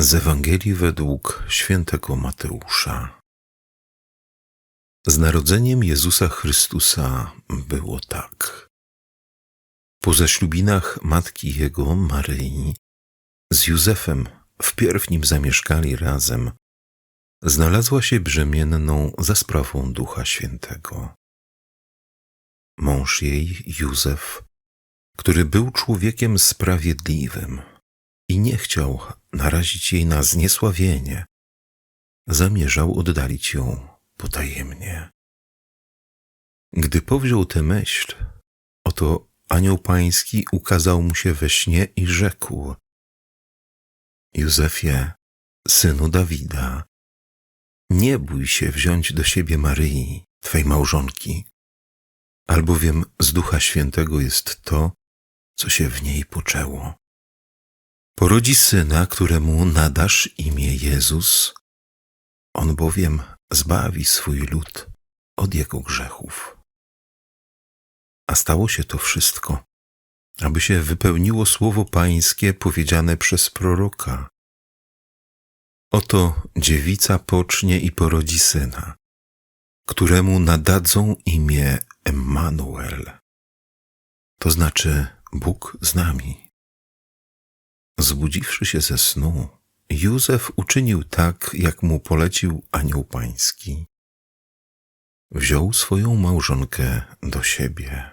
Z Ewangelii według świętego Mateusza. Z narodzeniem Jezusa Chrystusa było tak. Po zaślubinach matki jego, Maryi, z Józefem wpierw nim zamieszkali razem, znalazła się brzemienną za sprawą Ducha Świętego. Mąż jej, Józef, który był człowiekiem sprawiedliwym i nie chciał narazić jej na zniesławienie, zamierzał oddalić ją potajemnie. Gdy powziął tę myśl, oto anioł pański ukazał mu się we śnie i rzekł: Józefie, synu Dawida, nie bój się wziąć do siebie Maryi, twej małżonki, albowiem z Ducha Świętego jest to, co się w niej poczęło. Porodzi syna, któremu nadasz imię Jezus, on bowiem zbawi swój lud od jego grzechów. A stało się to wszystko, aby się wypełniło słowo Pańskie powiedziane przez proroka. Oto dziewica pocznie i porodzi syna, któremu nadadzą imię Emmanuel, to znaczy Bóg z nami. Zbudziwszy się ze snu, Józef uczynił tak, jak mu polecił anioł pański. Wziął swoją małżonkę do siebie.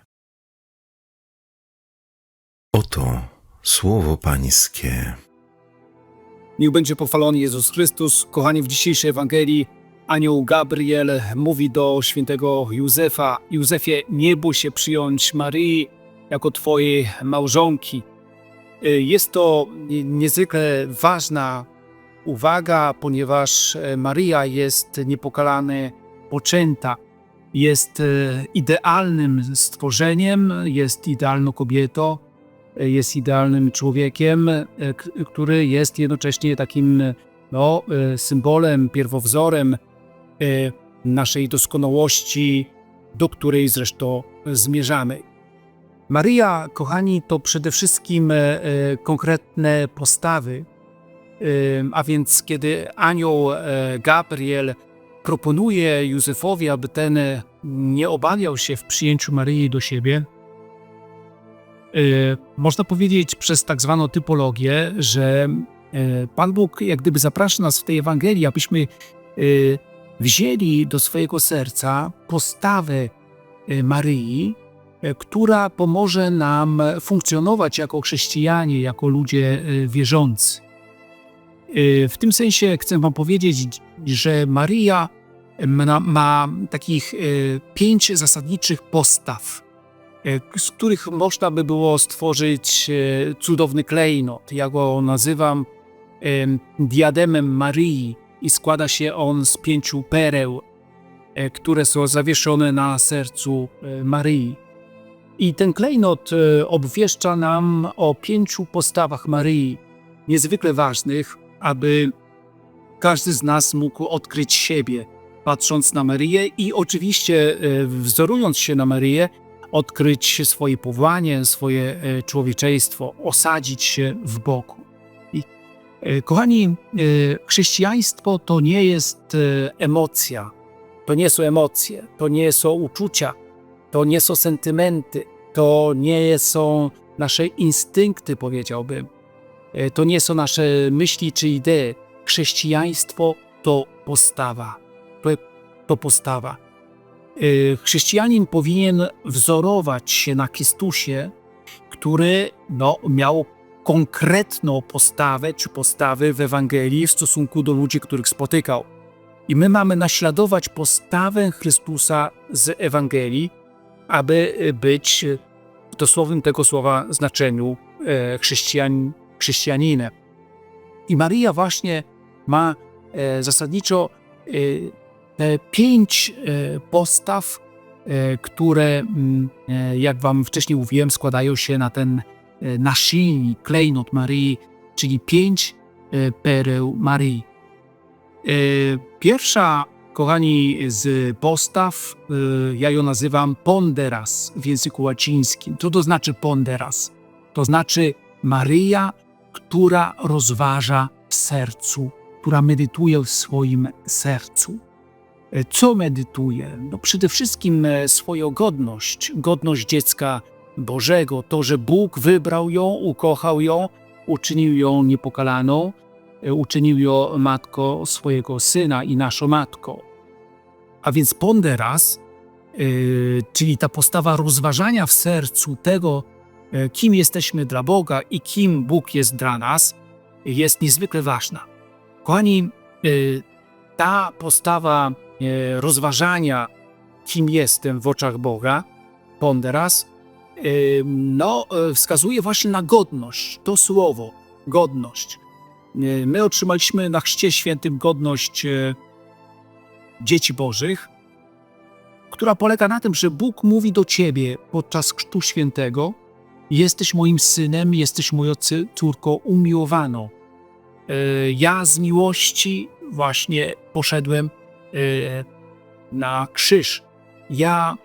Oto słowo pańskie. Niech będzie pochwalony Jezus Chrystus. Kochani, w dzisiejszej Ewangelii anioł Gabriel mówi do świętego Józefa: Józefie, nie bój się przyjąć Maryi jako twojej małżonki. Y, Jest to nie- niezwykle ważna uwaga, ponieważ e, Maryja jest niepokalane poczęta. Jest e, idealnym stworzeniem, jest idealną kobietą, e, jest idealnym człowiekiem, który jest jednocześnie takim no, symbolem, pierwowzorem naszej doskonałości, do której zresztą zmierzamy. Maryja, kochani, to przede wszystkim e, e, konkretne postawy, E, a więc kiedy anioł Gabriel proponuje Józefowi, aby ten nie obawiał się w przyjęciu Maryi do siebie, można powiedzieć przez tak zwaną typologię, że Pan Bóg jak gdyby zaprasza nas w tej Ewangelii, abyśmy wzięli do swojego serca postawę Maryi, która pomoże nam funkcjonować jako chrześcijanie, jako ludzie e, wierzący. E, W tym sensie chcę Wam powiedzieć, że Maryja ma, ma takich e, pięć zasadniczych postaw, e, z których można by było stworzyć e, cudowny klejnot. Ja go nazywam em, diademem Maryi i składa się on z pięciu pereł, e, które są zawieszone na sercu e, Maryi. I ten klejnot e, obwieszcza nam o pięciu postawach Maryi, niezwykle ważnych, aby każdy z nas mógł odkryć siebie, patrząc na Maryję i oczywiście e, wzorując się na Maryję, odkryć swoje powołanie, swoje e, człowieczeństwo, osadzić się w boku. I, kochani, chrześcijaństwo to nie jest emocja, to nie są emocje, to nie są uczucia, to nie są sentymenty, to nie są nasze instynkty, powiedziałbym. E, To nie są nasze myśli czy idee. Chrześcijaństwo to postawa. To, to postawa. E, Chrześcijanin powinien wzorować się na Chrystusie, który no, miał konkretną postawę czy postawy w Ewangelii w stosunku do ludzi, których spotykał. I my mamy naśladować postawę Chrystusa z Ewangelii, aby e, być w dosłownym tego słowa znaczeniu e, chrześcijan, chrześcijaninem. I Maryja właśnie ma e, zasadniczo e, te pięć e, postaw, które, mm, jak wam wcześniej mówiłem, składają się na ten naszyjnik, klejnot Maryi, czyli pięć pereł Maryi. E, Pierwsza, kochani, z postaw, e, ja ją nazywam ponderas w języku łacińskim. Co to znaczy ponderas? To znaczy Maryja, która rozważa w sercu, która medytuje w swoim sercu. E, Co medytuje? No przede wszystkim e, swoją godność, godność dziecka Bożego, to, że Bóg wybrał ją, ukochał ją, uczynił ją niepokalaną, e, uczynił ją matką swojego syna i naszą matką. A więc ponderas, yy, czyli ta postawa rozważania w sercu tego, e, kim jesteśmy dla Boga i kim Bóg jest dla nas, jest niezwykle ważna. Kochani, yy, ta postawa rozważania, kim jestem w oczach Boga, ponderas, no, wskazuje właśnie na godność, to słowo, godność. My otrzymaliśmy na Chrzcie Świętym godność dzieci Bożych, która polega na tym, że Bóg mówi do ciebie podczas Chrztu Świętego: Jesteś moim synem, jesteś moją córką umiłowaną. E, Ja z miłości właśnie poszedłem e, na krzyż. Ja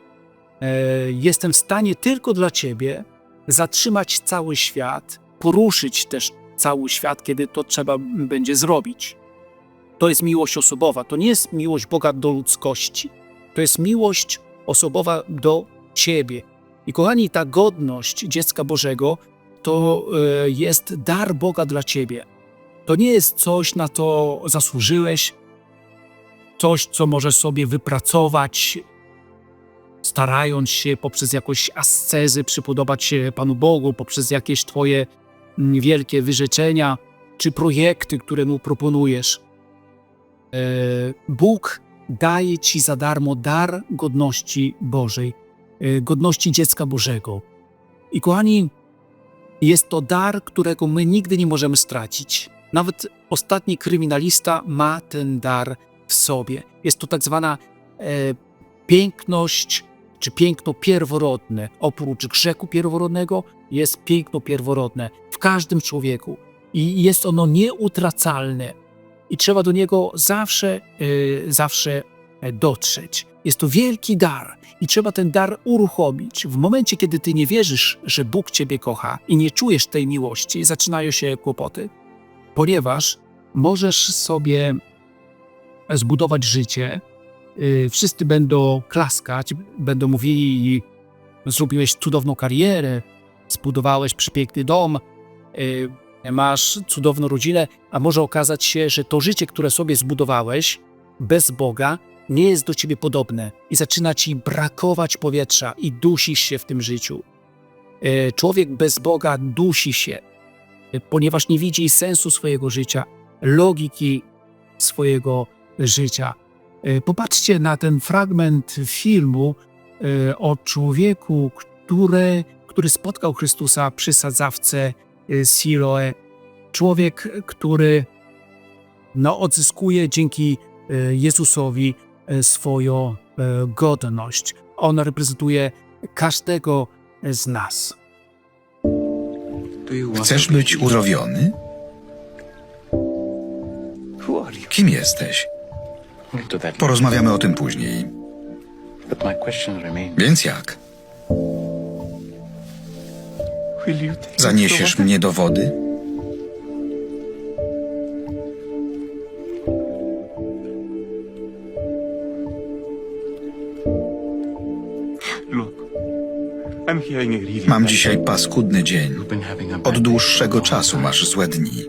e, jestem w stanie tylko dla ciebie zatrzymać cały świat, poruszyć też cały świat, kiedy to trzeba będzie zrobić. To jest miłość osobowa, to nie jest miłość Boga do ludzkości. To jest miłość osobowa do ciebie. I kochani, ta godność dziecka Bożego to e, jest dar Boga dla ciebie. To nie jest coś, na co zasłużyłeś, coś, co możesz sobie wypracować, starając się poprzez jakąś ascezy przypodobać się Panu Bogu, poprzez jakieś Twoje mm, wielkie wyrzeczenia czy projekty, które Mu proponujesz. E, Bóg daje Ci za darmo dar godności Bożej, e, godności dziecka Bożego. I kochani, jest to dar, którego my nigdy nie możemy stracić. Nawet ostatni kryminalista ma ten dar w sobie. Jest to tak zwana e, piękność, czy piękno pierworodne. Oprócz grzechu pierworodnego jest piękno pierworodne w każdym człowieku. I jest ono nieutracalne. I trzeba do niego zawsze, e, zawsze e, dotrzeć. Jest to wielki dar i trzeba ten dar uruchomić. W momencie, kiedy ty nie wierzysz, że Bóg ciebie kocha i nie czujesz tej miłości, zaczynają się kłopoty, ponieważ możesz sobie zbudować życie. y, Wszyscy będą klaskać, będą mówili: Zrobiłeś cudowną karierę, zbudowałeś przepiękny dom, masz cudowną rodzinę, a może okazać się, że to życie, które sobie zbudowałeś bez Boga, nie jest do ciebie podobne i zaczyna ci brakować powietrza i dusisz się w tym życiu. Y, Człowiek bez Boga dusi się, y, ponieważ nie widzi sensu swojego życia, logiki swojego życia. Y, Popatrzcie na ten fragment filmu o człowieku, który, który spotkał Chrystusa przy sadzawce y, Siloe. Człowiek, który no, odzyskuje dzięki y, Jezusowi y, swoją godność. On reprezentuje każdego z nas. Chcesz być urowiony? Kim jesteś? Porozmawiamy o tym później. Więc jak? Zaniesiesz mnie do wody? Mam dzisiaj paskudny dzień. Od dłuższego czasu masz złe dni.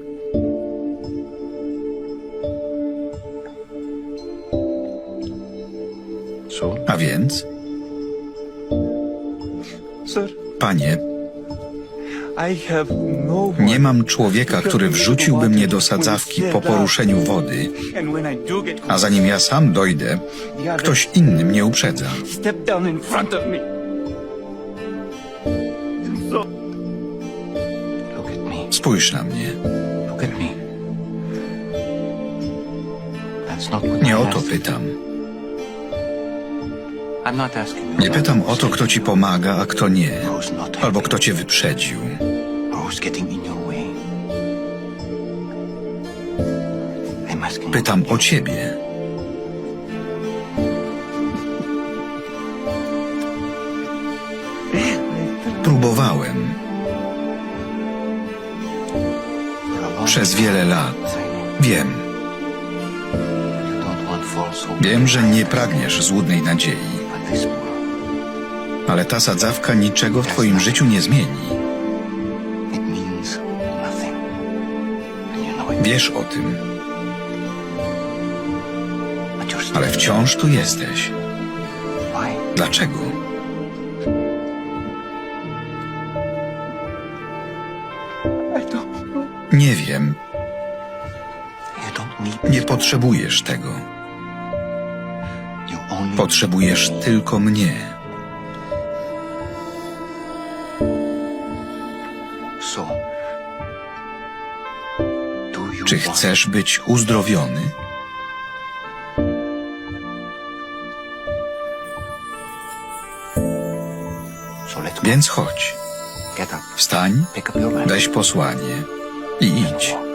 A więc, panie, nie mam człowieka, który wrzuciłby mnie do sadzawki po poruszeniu wody, a zanim ja sam dojdę, ktoś inny mnie uprzedza. Spójrz na mnie. Nie o to pytam. Nie about pytam o to, kto ci pomaga, a kto nie. Albo kto cię wyprzedził. Pytam o ciebie. Próbowałem przez wiele lat. Wiem, wiem, że nie pragniesz złudnej nadziei, ale ta sadzawka niczego w twoim życiu nie zmieni. Wiesz o tym, ale wciąż tu jesteś. Dlaczego? Nie wiem, nie potrzebujesz tego. Potrzebujesz tylko mnie. Czy chcesz być uzdrowiony? Więc chodź, wstań, weź posłanie i idź.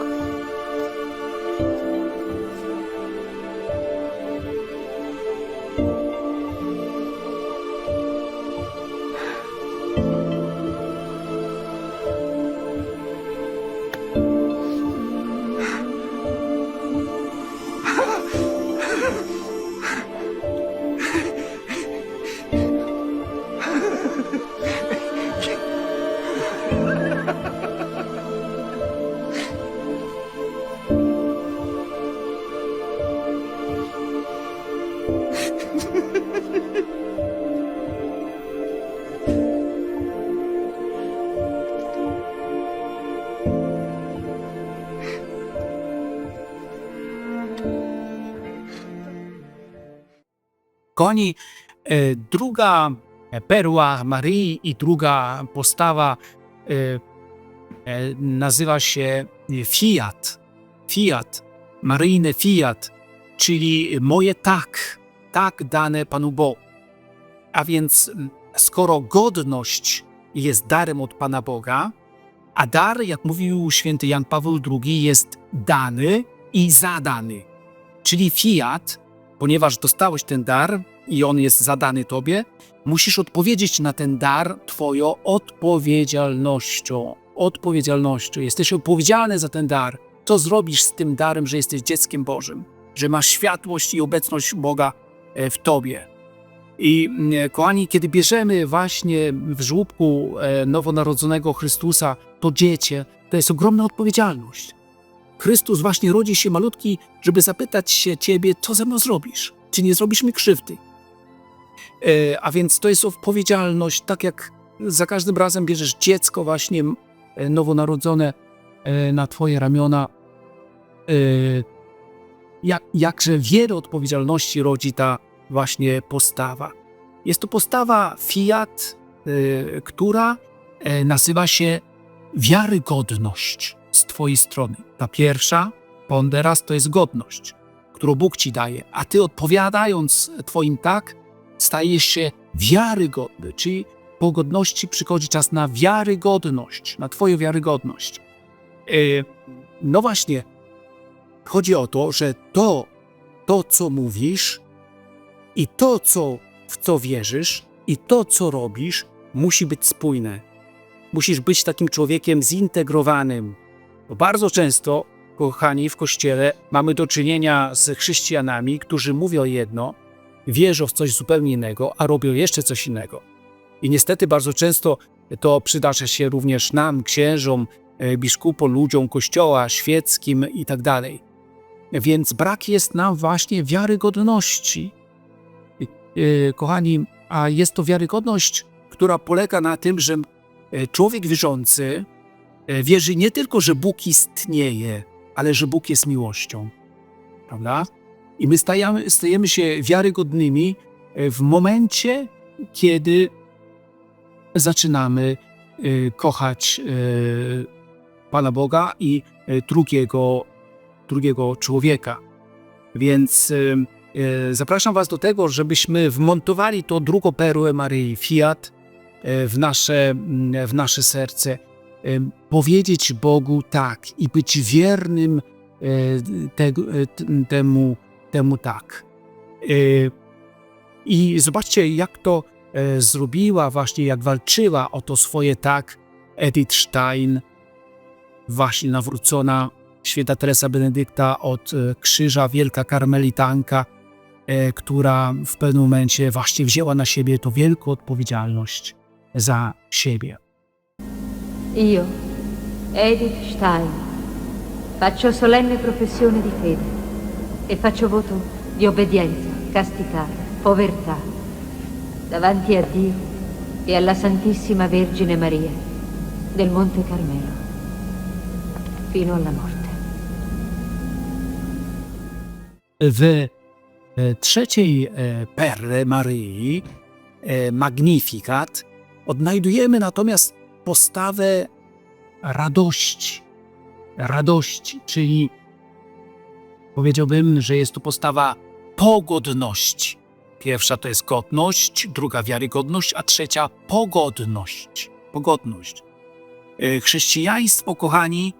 Kochani, e, druga perła Maryi i druga postawa e, e, nazywa się Fiat. Fiat, maryjny Fiat, czyli moje tak, tak dane Panu Bogu. A więc skoro godność jest darem od Pana Boga, a dar, jak mówił święty Jan Paweł II, jest dany i zadany. Czyli Fiat ponieważ dostałeś ten dar i on jest zadany tobie, musisz odpowiedzieć na ten dar twoją odpowiedzialnością. Odpowiedzialnością. Jesteś odpowiedzialny za ten dar. Co zrobisz z tym darem, że jesteś dzieckiem Bożym, że masz światłość i obecność Boga e, w tobie. I mm, kochani, kiedy bierzemy właśnie w żłóbku e, nowonarodzonego Chrystusa to dziecię, to jest ogromna odpowiedzialność. Chrystus właśnie rodzi się malutki, żeby zapytać się ciebie, co ze mną zrobisz? Czy nie zrobisz mi krzywdy? E, a więc to jest odpowiedzialność, tak jak za każdym razem bierzesz dziecko właśnie e, nowonarodzone e, na twoje ramiona. E, jak, jakże wiele odpowiedzialności rodzi ta właśnie postawa. Jest to postawa fiat, e, która nazywa się wiarygodność z Twojej strony. Ta pierwsza, ponderas, to jest godność, którą Bóg Ci daje, a Ty odpowiadając Twoim tak, stajesz się wiarygodny, czyli po godności przychodzi czas na wiarygodność, na Twoją wiarygodność. Yy, no właśnie, chodzi o to, że to, to co mówisz i to, co, w co wierzysz i to, co robisz, musi być spójne. Musisz być takim człowiekiem zintegrowanym, bo bardzo często, kochani, w kościele mamy do czynienia z chrześcijanami, którzy mówią jedno, wierzą w coś zupełnie innego, a robią jeszcze coś innego. I niestety bardzo często to przydarza się również nam, księżom, e, biskupom, ludziom kościoła, świeckim i tak. Więc brak jest nam właśnie wiarygodności. E, Kochani, a jest to wiarygodność, która polega na tym, że e, człowiek wierzący wierzy nie tylko, że Bóg istnieje, ale że Bóg jest miłością. Prawda? I my stajemy, stajemy się wiarygodnymi e, w momencie, kiedy zaczynamy e, kochać e, Pana Boga i e, drugiego, drugiego człowieka. Więc e, e, zapraszam Was do tego, żebyśmy wmontowali to drugą perłę Maryi Fiat e, w nasze, w nasze serce. Powiedzieć Bogu tak i być wiernym e, tego, e, temu, temu tak. E, I zobaczcie, jak to zrobiła, właśnie jak walczyła o to swoje tak Edith Stein, właśnie nawrócona święta Teresa Benedykta od krzyża, wielka karmelitanka, która w pewnym momencie właśnie wzięła na siebie tą wielką odpowiedzialność za siebie. Io, Edith Stein, faccio solenne professione di fede e faccio voto di obbedienza, castità, povertà davanti a Dio e alla Santissima Vergine Maria del Monte Carmelo fino alla morte. W e, trzeciej perle Maryi, Magnificat, odnajdujemy natomiast postawę radości. Radości, czyli powiedziałbym, że jest to postawa pogodności. Pierwsza to jest godność, druga wiarygodność, a trzecia pogodność. Pogodność. E, Chrześcijaństwo, kochani,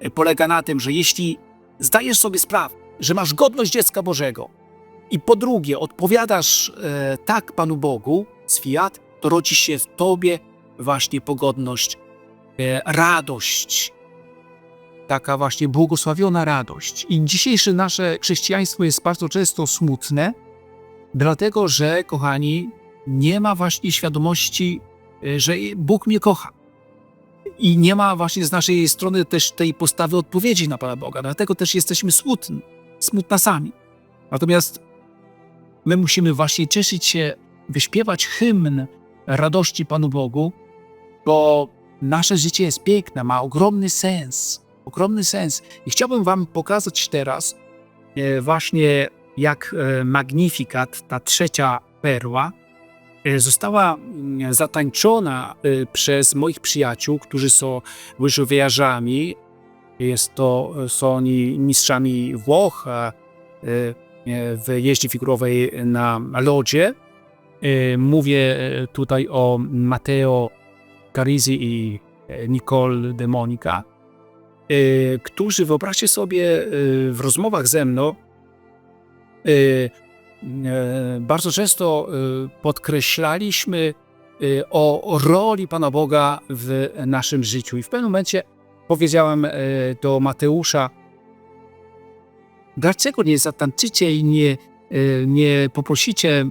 e, polega na tym, że jeśli zdajesz sobie sprawę, że masz godność dziecka Bożego i po drugie odpowiadasz e, tak Panu Bogu, sfiat, to rodzi się w tobie właśnie pogodność, e, radość. Taka właśnie błogosławiona radość. I dzisiejsze nasze chrześcijaństwo jest bardzo często smutne, dlatego że, kochani, nie ma właśnie świadomości, e, że Bóg mnie kocha. I nie ma właśnie z naszej strony też tej postawy odpowiedzi na Pana Boga. Dlatego też jesteśmy smutni smutna sami. Natomiast my musimy właśnie cieszyć się, wyśpiewać hymn radości Panu Bogu, bo nasze życie jest piękne, ma ogromny sens. Ogromny sens. I chciałbym Wam pokazać teraz e, właśnie, jak e, Magnifikat, ta trzecia perła, e, została mm, zatańczona przez moich przyjaciół, którzy są łyżwiarzami jest to, są oni mistrzami Włoch w jeździe figurowej na lodzie. Mówię tutaj o Matteo Carisi i e, Nicole De Monica, e, którzy, wyobraźcie sobie, e, w rozmowach ze mną bardzo często podkreślaliśmy o roli Pana Boga w naszym życiu. I w pewnym momencie powiedziałem do Mateusza, dlaczego nie zatańczycie i nie, nie poprosicie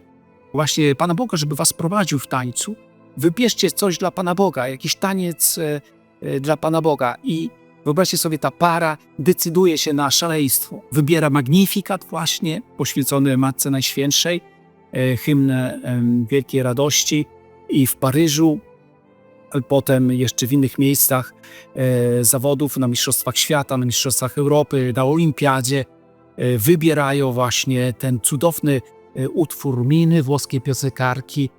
właśnie Pana Boga, żeby was prowadził w tańcu? Wybierzcie coś dla Pana Boga, jakiś taniec e, e, dla Pana Boga. I wyobraźcie sobie, ta para decyduje się na szaleństwo. Wybiera Magnifikat właśnie, poświęcony Matce Najświętszej, e, hymn Wielkiej Radości. I w Paryżu potem jeszcze w innych miejscach zawodów na Mistrzostwach Świata, na Mistrzostwach Europy, na Olimpiadzie wybierają właśnie ten cudowny utwór Miny, włoskiej piosenkarki,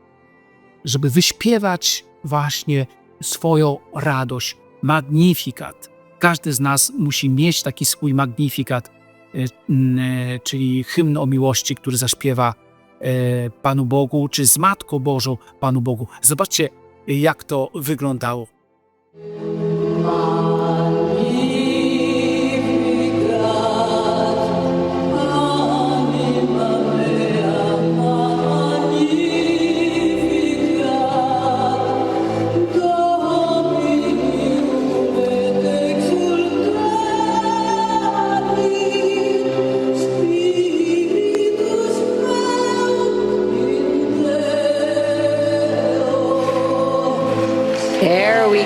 żeby wyśpiewać właśnie swoją radość, magnifikat. Każdy z nas musi mieć taki swój magnifikat, e, e, czyli hymn o miłości, który zaśpiewa e, Panu Bogu, czy z Matką Bożą Panu Bogu. Zobaczcie, jak to wyglądało.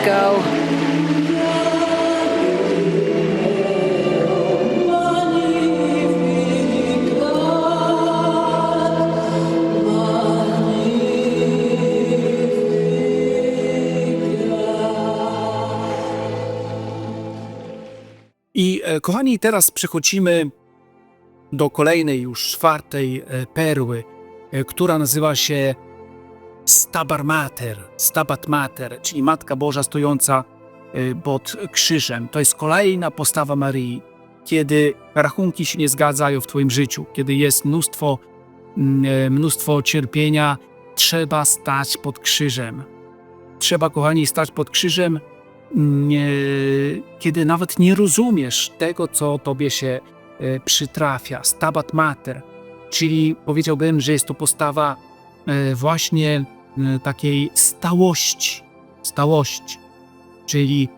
Go. I e, kochani, teraz przechodzimy do kolejnej, już czwartej e, perły, e, która nazywa się Stabar Mater, Stabat Mater, czyli Matka Boża stojąca e, pod krzyżem. To jest kolejna postawa Maryi, kiedy rachunki się nie zgadzają w Twoim życiu, kiedy jest mnóstwo, mm, e, mnóstwo cierpienia, trzeba stać pod krzyżem. Trzeba, kochani, stać pod krzyżem, nie, kiedy nawet nie rozumiesz tego, co tobie się przytrafia. Stabat mater, czyli powiedziałbym, że jest to postawa właśnie takiej stałości. Stałości, czyli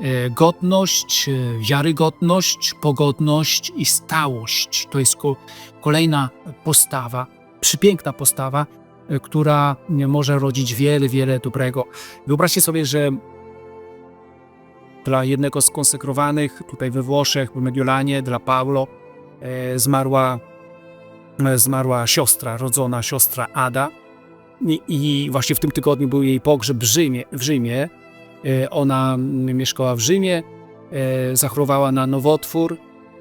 e, godność, e, wiarygodność, pogodność i stałość. To jest ko- kolejna postawa, przepiękna postawa, e, która może rodzić wiele, wiele dobrego. Wyobraźcie sobie, że dla jednego z konsekrowanych tutaj we Włoszech, w Mediolanie, dla Paulo, e, zmarła, e, zmarła siostra, rodzona siostra Ada. I, właśnie w tym tygodniu był jej pogrzeb w Rzymie. W Rzymie. E, Ona mieszkała w Rzymie, e, zachorowała na nowotwór.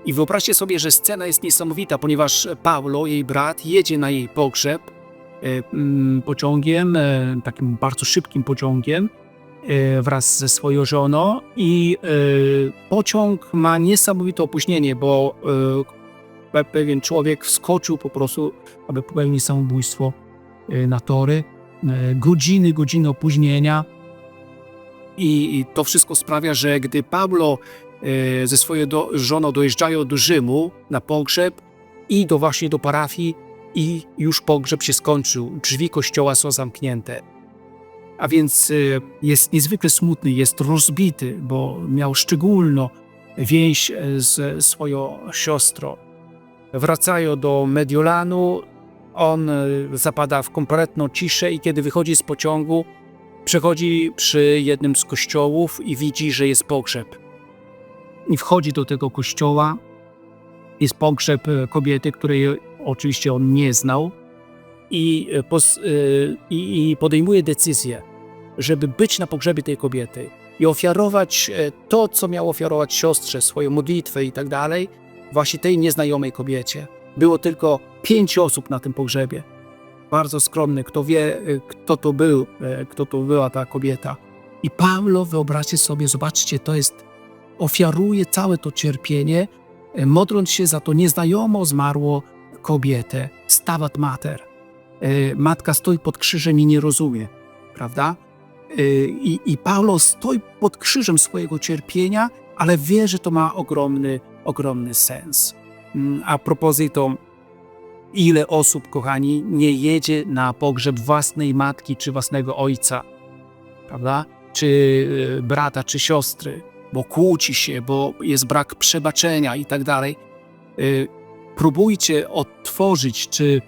I wyobraźcie sobie, że scena jest niesamowita, ponieważ Paulo, jej brat, jedzie na jej pogrzeb e, mm, pociągiem, takim bardzo szybkim pociągiem wraz ze swoją żoną i pociąg ma niesamowite opóźnienie, bo pe- pewien człowiek wskoczył po prostu, aby popełnić samobójstwo na tory. E, Godziny, godziny opóźnienia. I i to wszystko sprawia, że gdy Pablo e, ze swoją do, żoną dojeżdżają do Rzymu na pogrzeb i do właśnie do parafii i już pogrzeb się skończył. Drzwi kościoła są zamknięte. A więc jest niezwykle smutny, jest rozbity, bo miał szczególną więź z swoją siostrą. Wracają do Mediolanu, on e, zapada w kompletną ciszę i kiedy wychodzi z pociągu, przechodzi przy jednym z kościołów i widzi, że jest pogrzeb. I wchodzi do tego kościoła. Jest pogrzeb e, kobiety, której oczywiście on nie znał. I, e, pos, i, i podejmuje decyzję, żeby być na pogrzebie tej kobiety i ofiarować e, to, co miał ofiarować siostrze, swoją modlitwę i tak dalej, właśnie tej nieznajomej kobiecie. Było tylko pięć osób na tym pogrzebie. Bardzo skromny, kto wie, e, kto to był, e, kto to była ta kobieta. I Paulo, wyobraźcie sobie, zobaczcie, to jest, ofiaruje całe to cierpienie, e, modląc się za to nieznajomo zmarło kobietę, stabat mater. Matka stoi pod krzyżem i nie rozumie, prawda? I, I Paulo stoi pod krzyżem swojego cierpienia, ale wie, że to ma ogromny, ogromny sens. Mm, A propozytą, ile osób, kochani, nie jedzie na pogrzeb własnej matki czy własnego ojca, prawda? Czy e, brata, czy siostry, bo kłóci się, bo jest brak przebaczenia i tak dalej. E, Próbujcie odtworzyć, czy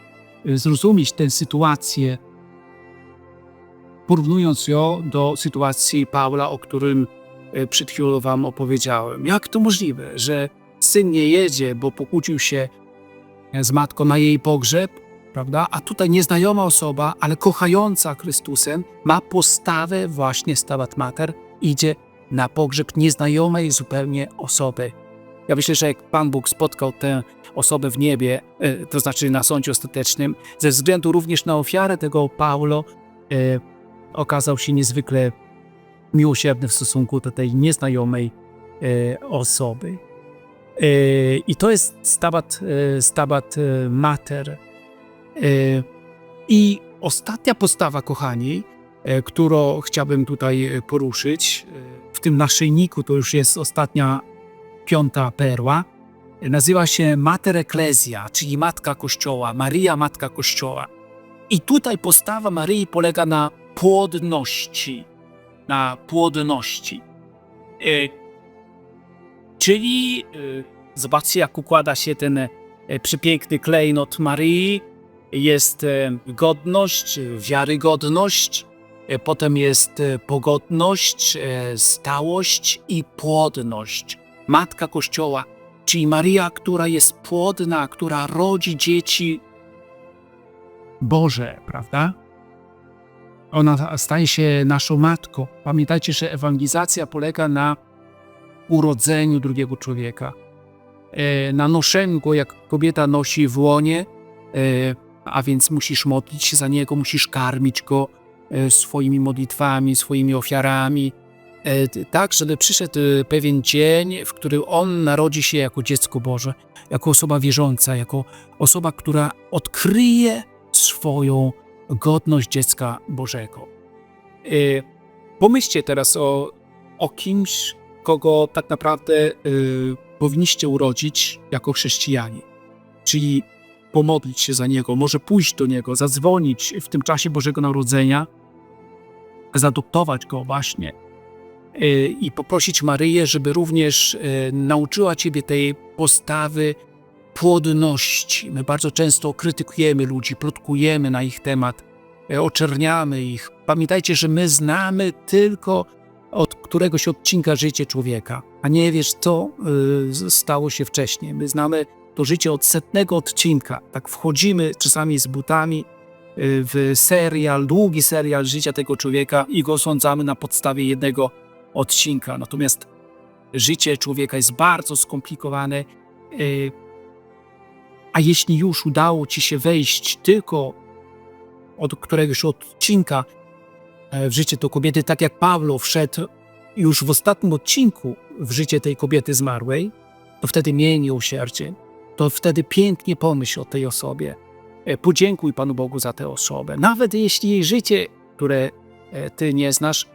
e, zrozumieć tę sytuację, porównując ją do sytuacji Paula, o którym przed chwilą wam opowiedziałem. Jak to możliwe, że syn nie jedzie, bo pokłócił się z matką na jej pogrzeb, prawda? A tutaj nieznajoma osoba, ale kochająca Chrystusem, ma postawę właśnie Stabat Mater, idzie na pogrzeb nieznajomej zupełnie osoby. Ja myślę, że jak Pan Bóg spotkał tę osobę w niebie, e, to znaczy na sądzie ostatecznym, ze względu również na ofiarę tego Paulo, e, okazał się niezwykle miłosierny w stosunku do tej nieznajomej e, osoby. I to jest stabat, e, stabat e, mater. E, I ostatnia postawa, kochani, którą chciałbym tutaj poruszyć, w tym naszyjniku to już jest ostatnia, piąta perła, nazywa się Mater Ecclesia, czyli Matka Kościoła, Maria Matka Kościoła. I tutaj postawa Maryi polega na płodności, na płodności. Czyli y, zobaczcie, jak układa się ten e, przepiękny klejnot Maryi. Jest e, godność, wiarygodność, e, potem jest pogodność, stałość i płodność. Matka Kościoła, czyli Maria, która jest płodna, która rodzi dzieci Boże, prawda? Ona staje się naszą matką. Pamiętajcie, że ewangelizacja polega na urodzeniu drugiego człowieka, e, na noszeniu go, jak kobieta nosi w łonie, e, a więc musisz modlić się za niego, musisz karmić go e, swoimi modlitwami, swoimi ofiarami, tak, żeby przyszedł pewien dzień, w którym on narodzi się jako dziecko Boże, jako osoba wierząca, jako osoba, która odkryje swoją godność dziecka Bożego. Pomyślcie teraz o, o kimś, kogo tak naprawdę y, powinniście urodzić jako chrześcijanie. Czyli pomodlić się za niego, może pójść do niego, zadzwonić w tym czasie Bożego Narodzenia, zaadoptować go właśnie. y, i poprosić Maryję, żeby również y, nauczyła Ciebie tej postawy płodności. My bardzo często krytykujemy ludzi, plotkujemy na ich temat, oczerniamy ich. Pamiętajcie, że my znamy tylko od któregoś odcinka życia człowieka, a nie wiesz, co y, stało się wcześniej. My znamy to życie od setnego odcinka. Tak wchodzimy czasami z butami y, w serial, długi serial życia tego człowieka i go osądzamy na podstawie jednego odcinka. Natomiast życie człowieka jest bardzo skomplikowane. y, A jeśli już udało ci się wejść tylko od któregoś odcinka w życie tej kobiety, tak jak Pawlo wszedł już w ostatnim odcinku w życie tej kobiety zmarłej, to wtedy miej miłosierdzie, to wtedy pięknie pomyśl o tej osobie. E, Podziękuj Panu Bogu za tę osobę. Nawet jeśli jej życie, które e, Ty nie znasz,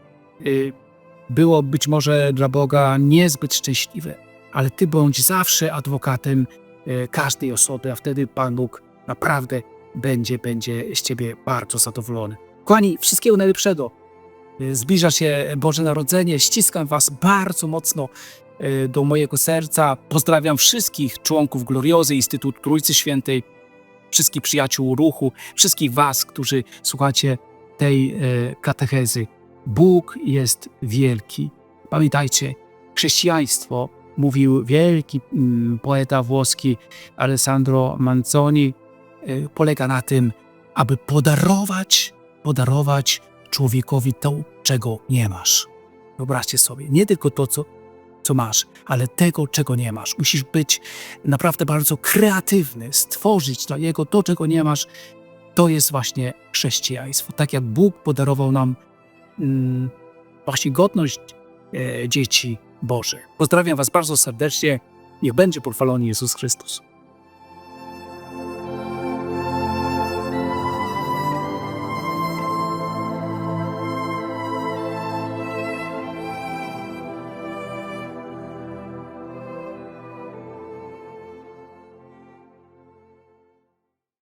było być może dla Boga niezbyt szczęśliwe, ale Ty bądź zawsze adwokatem e, każdej osoby, a wtedy Pan Bóg naprawdę będzie, będzie z Ciebie bardzo zadowolony. Kochani, wszystkiego najlepszego. E, Zbliża się Boże Narodzenie. Ściskam Was bardzo mocno e, do mojego serca. Pozdrawiam wszystkich członków Gloriozy, Instytutu Trójcy Świętej, wszystkich przyjaciół ruchu, wszystkich Was, którzy słuchacie tej e, katechezy. Bóg jest wielki. Pamiętajcie, chrześcijaństwo, mówił wielki mm, poeta włoski Alessandro Manzoni, polega na tym, aby podarować, podarować człowiekowi to, czego nie masz. Wyobraźcie sobie, nie tylko to, co, co masz, ale tego, czego nie masz. Musisz być naprawdę bardzo kreatywny, stworzyć dla Jego to, czego nie masz. To jest właśnie chrześcijaństwo. Tak jak Bóg podarował nam mm, właśnie godność e, dzieci Bożych. Pozdrawiam Was bardzo serdecznie. Niech będzie pochwalony Jezus Chrystus.